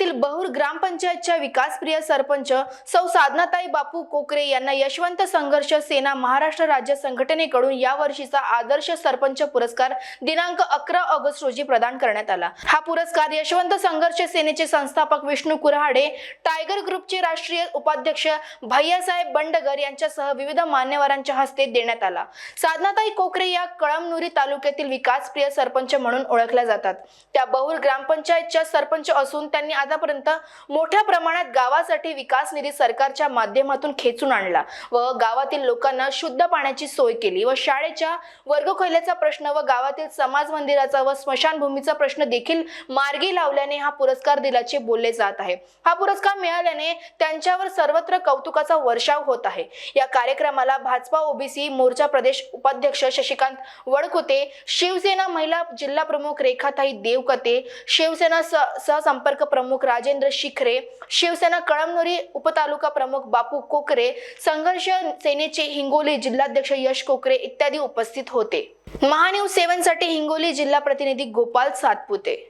ग्रामपंचायतच्या विकासप्रिय सरपंच सौ साधनाताई बापू कोकरे यांना यशवंत संघर्ष सेना महाराष्ट्र राज्य संघटनेकडून या वर्षीचा आदर्श सरपंच पुरस्कार दिनांक अकरा ऑगस्ट रोजी प्रदान करण्यात आला. हा पुरस्कार यशवंत संघर्ष सेनेचे संस्थापक विष्णू कुऱ्हाडे टायगर ग्रुपचे राष्ट्रीय उपाध्यक्ष भैयासाहेब बंडगर यांच्यासह विविध मान्यवरांच्या हस्ते देण्यात आला. साधनाताई कोकरे या कळमनुरी तालुक्यातील विकासप्रिय सरपंच म्हणून ओळखल्या जातात. त्या बहुल ग्रामपंचायतच्या सरपंच असून त्यांनी आतापर्यंत मोठ्या प्रमाणात गावासाठी विकास निधी सरकारच्या माध्यमातून खेचून आणला व गावातील लोकांना शुद्ध पाण्याची सोय केली व शाळेच्या वर्गखोल्याचा प्रश्न व गावातील समाज मंदिराचा व स्मशानभूमीचा प्रश्न देखील मार्गी लावल्याने हा पुरस्कार दिल्याचे बोलले जात आहे. हा पुरस्कार मिळाल्याने त्यांच्यावर सर्वत्र कौतुकाचा वर्षाव होत आहे. या कार्यक्रमाला भाजपा ओबीसी मोर्चा प्रदेश उपाध्यक्ष शशिकांत वडकुते शिवसेना महिला जिल्हा प्रमुख रेखाताई देवकते शिवसेना सहसंपर्क प्रमुख राजेंद्र शिखरे शिवसेना कळमनुरी उपतालुका प्रमुख बापू कोकरे संघर्ष सेनेचे हिंगोली जिल्हाध्यक्ष यश कोकरे इत्यादी उपस्थित होते. महान्यूज सेवनसाठी हिंगोली जिल्हा प्रतिनिधी गोपाल सातपुते.